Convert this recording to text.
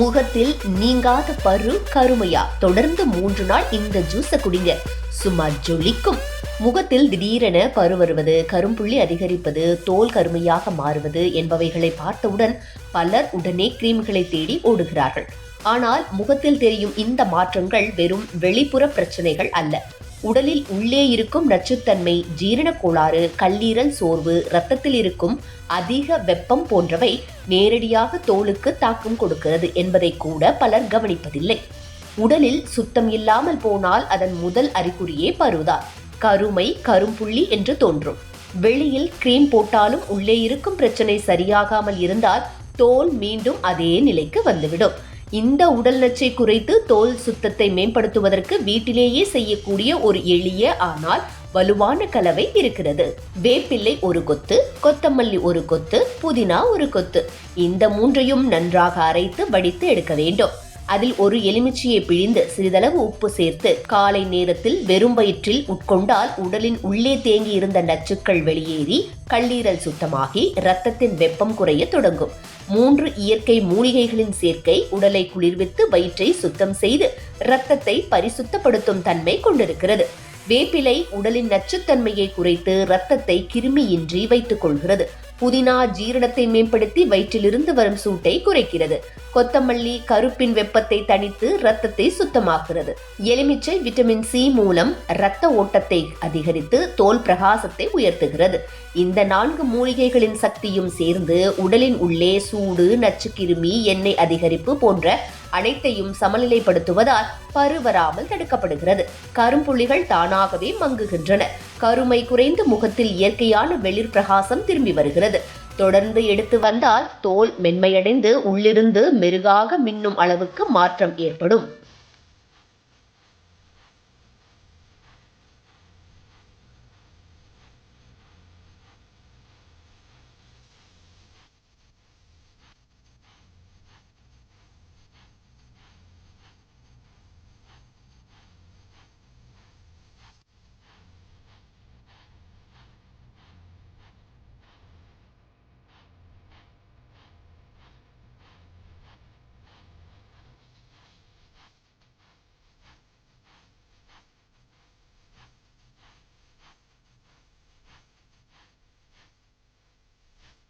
முகத்தில் நீங்காத பரு கருமையா. தொடர்ந்து மூன்று நாள் இந்த ஜூஸை குடிங்க. சும்மா ஜொலிக்கும். முகத்தில் திடீரென பரு வருவது கரும்புள்ளி அதிகரிப்பது தோல் கருமையாக மாறுவது என்பவைகளை பார்த்தவுடன் பலர் உடனே கிரீம்களை தேடி ஓடுகிறார்கள். ஆனால் முகத்தில் தெரியும் இந்த மாற்றங்கள் வெறும் வெளிப்புற பிரச்சனைகள் அல்ல. உடலில் உள்ளே இருக்கும் நச்சுத்தன்மை ஜீரணக் கோளாறு கல்லீரல் சோர்வு இரத்தத்தில் இருக்கும் அதிக வெப்பம் போன்றவை நேரடியாக தோலுக்கு தாக்கம் கொடுக்கிறது என்பதை கூட பலர் கவனிப்பதில்லை. உடலில் சுத்தம் இல்லாமல் போனால் அதன் முதல் அறிகுறியே பருதான் கருமை கரும்புள்ளி என்று தோன்றும். வெளியில் கிரீம் போட்டாலும் உள்ளே இருக்கும் பிரச்சனை சரியாகாமல் இருந்தால் தோல் மீண்டும் அதே நிலைக்கு வந்துவிடும். இந்த உடல் நச்சை குறைத்து தோல் சுத்தத்தை மேம்படுத்துவதற்கு வீட்டிலேயே செய்யக்கூடிய ஒரு எளிய ஆனால் வலுவான கலவை இருக்கிறது. வேப்பிள்ளை ஒரு கொத்து கொத்தமல்லி ஒரு கொத்து புதினா ஒரு கொத்து. இந்த மூன்றையும் நன்றாக அரைத்து வடித்து எடுக்க வேண்டும். அதில் ஒரு எலுமிச்சையை பிழிந்து சிறிதளவு உப்பு சேர்த்து காலை நேரத்தில் வெறும் வயிற்றில் உட்கொண்டால் உடலின் உள்ளே தேங்கி இருந்த நச்சுக்கள் வெளியேறி கல்லீரல் சுத்தமாகி இரத்தத்தின் வெப்பம் குறைய தொடங்கும். மூன்று இயற்கை மூலிகைகளின் சேர்க்கை உடலை குளிர்வித்து வயிற்றை சுத்தம் செய்து இரத்தத்தை பரிசுத்தப்படுத்தும் தன்மை கொண்டிருக்கிறது. வேப்பிலை உடலின் நச்சுத்தன்மையை குறைத்து இரத்தத்தை கிருமியின்றி வைத்துக் கொள்கிறது. புதினா ஜீரணத்தை மேம்படுத்தி வயிற்றிலிருந்து வரும் சூட்டை குறைக்கிறது. கொத்தமல்லி கருப்பின் வெப்பத்தை தணித்து ரத்தத்தை சுத்தமாக்குறது. எலுமிச்சை விட்டமின் சி மூலம் இரத்த ஓட்டத்தை அதிகரித்து தோல் பிரகாசத்தை உயர்த்துகிறது. இந்த நான்கு மூலிகைகளின் சக்தியும் சேர்ந்து உடலின் உள்ளே சூடு நச்சு கிருமி எண்ணெய் அதிகரிப்பு போன்ற அனைத்தையும் சமநிலைப்படுத்துவதால் பருவராமல் தடுக்கப்படுகிறது. கரும்புள்ளிகள் தானாகவே மங்குகின்றன. கருமை குறைந்து முகத்தில் இயற்கையான வெளிர் பிரகாசம் திரும்பி வருகிறது. தொடர்ந்து எடுத்து வந்தால் தோல் மென்மையடைந்து உள்ளிருந்து மெருகாக மின்னும் அளவுக்கு மாற்றம் ஏற்படும்.